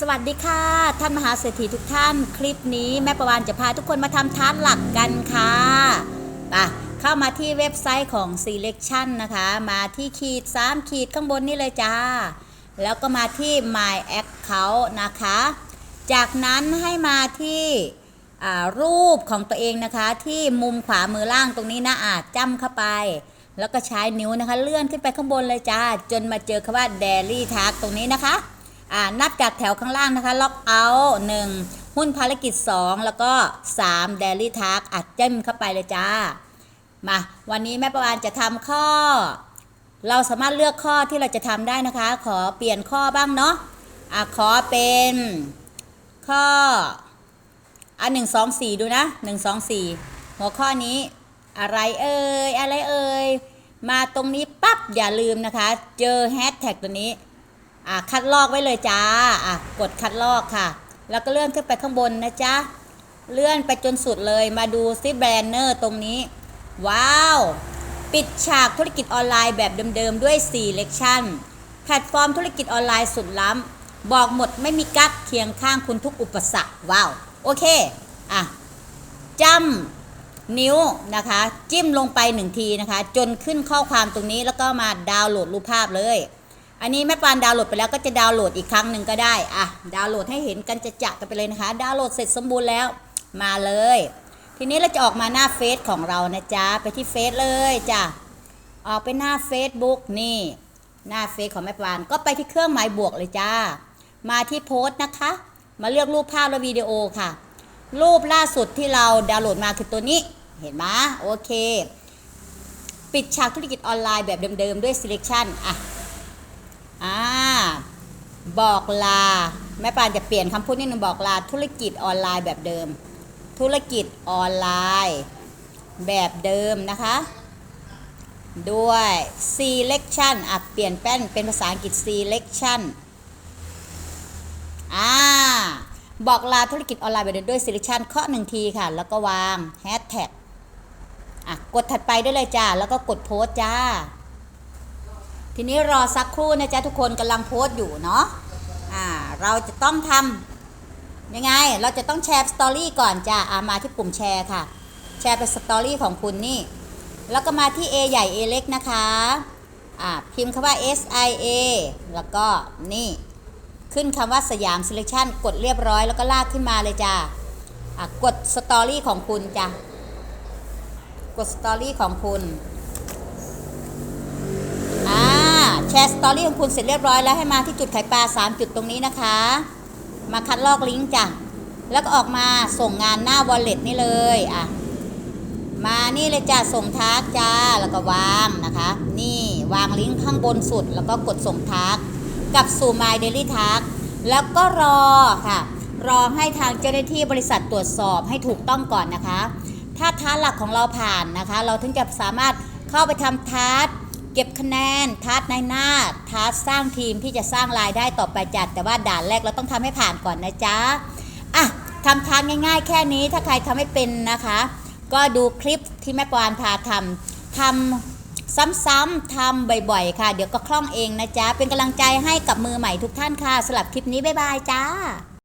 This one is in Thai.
สวัสดีค่ะ ท่านมหาเศรษฐีทุกท่านคลิปนี้แม่ประวานจะพาทุกคนมาทำทาร์ตหลักกันค่ะไปเข้ามาที่เว็บไซต์ของ selection นะคะ มาที่ขีด 3 ขีดข้างบนนี่เลยจ้า แล้วก็มาที่ my account นะคะ จากนั้นให้มาที่รูปของตัวเองนะคะที่มุมขวามือล่างตรงนี้นะอาจจ้ำเข้าไป แล้วก็ใช้นิ้วนะคะ เลื่อนขึ้นไปข้างบนเลยจ้า จนมาเจอคำว่า daily task ตรงนี้นะคะ อ่านับจากแถวข้างล่างนะคะล็อกเอาท์หนึ่งหุ้นภารกิจ 2 แล้วก็ 3 daily task อัดเจ้มเข้าไปเลยจ้า มา วันนี้แม่ประวานจะทำข้อ เราสามารถเลือกข้อที่เราจะทำได้นะคะ ขอเปลี่ยนข้อบ้างเนาะอะขอเป็นข้ออะหนึ่งสองสี่ดูนะหนึ่งสองสี่หัวข้อนี้อะไรเอ่ยอะไรเอ่ยมาตรงนี้ปั๊บอย่าลืมนะคะ เจอแฮชแท็กตัวนี้ คัดลอกไว้เลยจ้า กดคัดลอกค่ะ แล้วก็เลื่อนขึ้นไปข้างบนนะจ๊ะ เลื่อนไปจนสุดเลยมาดูซิแบรนเนอร์ตรงนี้ ว้าว ปิดฉากธุรกิจออนไลน์แบบเดิมๆด้วย Selection แพลตฟอร์มธุรกิจออนไลน์สุดล้ำ บอกหมดไม่มีกั๊กเคียงข้างคุณทุกอุปสรรค ว้าว โอเค อะจำนิ้วนะคะ จิ้มลงไปหนึ่งทีนะคะ จนขึ้นข้อความตรงนี้แล้วก็มาดาวน์โหลดรูปภาพเลย อันนี้แม่ปานดาวน์โหลดไปแล้วก็จะดาวน์โหลดอีกครั้งหนึ่งก็ได้อะดาวน์โหลดให้เห็นกันจะจะกันไปเลยนะคะ ดาวน์โหลดเสร็จสมบูรณ์แล้วมาเลย ทีนี้เราจะออกมาหน้าเฟซของเรานะจ๊ะไปที่เฟซเลยจ้ะออกไปหน้า Facebook นี่ หน้าเฟซของแม่ปานก็ไปที่เครื่องหมายบวกเลยจ้า มาที่โพสต์นะคะ มาเลือกรูปภาพและวิดีโอค่ะ รูปล่าสุดที่เราดาวน์โหลดมาคือตัวนี้เห็นไหมโอเค ปิดฉากธุรกิจออนไลน์แบบเดิมๆด้วย selection อะ อ่าบอกลา แม่ปานจะเปลี่ยนคำพูดนิดนึงบอกลา ธุรกิจออนไลน์แบบเดิม ธุรกิจออนไลน์แบบเดิมนะคะ ด้วย selection อะเปลี่ยนแป้นเป็นภาษาอังกฤษ selection อ่าบอกลาธุรกิจออนไลน์แบบเดิมด้วย selection เคาะหนึ่งทีค่ะ แล้วก็วาง hashtag อะกดถัดไปได้เลยจ้า แล้วก็กดโพสต์จ้า ทีนี้รอสักครู่นะจ๊ะทุกคนกำลังโพสต์อยู่เนาะอ่าเราจะต้องทำยังไง เราจะต้องแชร์สตอรี่ก่อนจ้ะอามาที่ปุ่มแชร์ค่ะ แชร์เป็นสตอรี่ของคุณนี่ แล้วก็มาที่ A ใหญ่ A เล็กนะคะอ่าพิมพ์คำว่า S I A แล้วก็นี่ขึ้นคำว่าสยาม selection กดเรียบร้อยแล้วก็ลากขึ้นมาเลยจ้ะอะกดสตอรี่ของคุณจ้ะ กดสตอรี่ของคุณ อ่าแชร์สตอรี่ของคุณเสร็จเรียบร้อยแล้วให้มาที่จุดไข่ปลา 3 จุดตรงนี้นะคะ มาคัดลอกลิงก์จ้ะ แล้วก็ออกมาส่งงานหน้า wallet นี่เลยอะมานี่เลยจ้ะส่งทาร์กจ้าแล้วก็วางนะคะ นี่วางลิงก์ข้างบนสุด แล้วก็กดส่งทาร์กกับสู่ My Daily Task แล้วก็รอค่ะ รอให้ทางเจ้าหน้าที่บริษัทตรวจสอบให้ถูกต้องก่อนนะคะ ถ้าทาร์กหลักของเราผ่านนะคะ เราถึงจะสามารถเข้าไปทำทาร์ก เก็บคะแนนทาร์กในหน้าทาร์กสร้างทีมที่จะสร้างรายได้ต่อไปจัด แต่ว่าด่านแรกเราต้องทำให้ผ่านก่อนนะจ๊ะอะทำทานง่าย ๆ แค่นี้ถ้าใครทำไม่เป็นนะคะ ก็ดูคลิปที่แม่ปานพาทำทำซ้ำๆทำบ่อยๆ ค่ะ เดี๋ยวก็คล่องเองนะจ๊ะ เป็นกำลังใจให้กับมือใหม่ทุกท่านค่ะสำหรับคลิปนี้ บ๊ายบายจ้า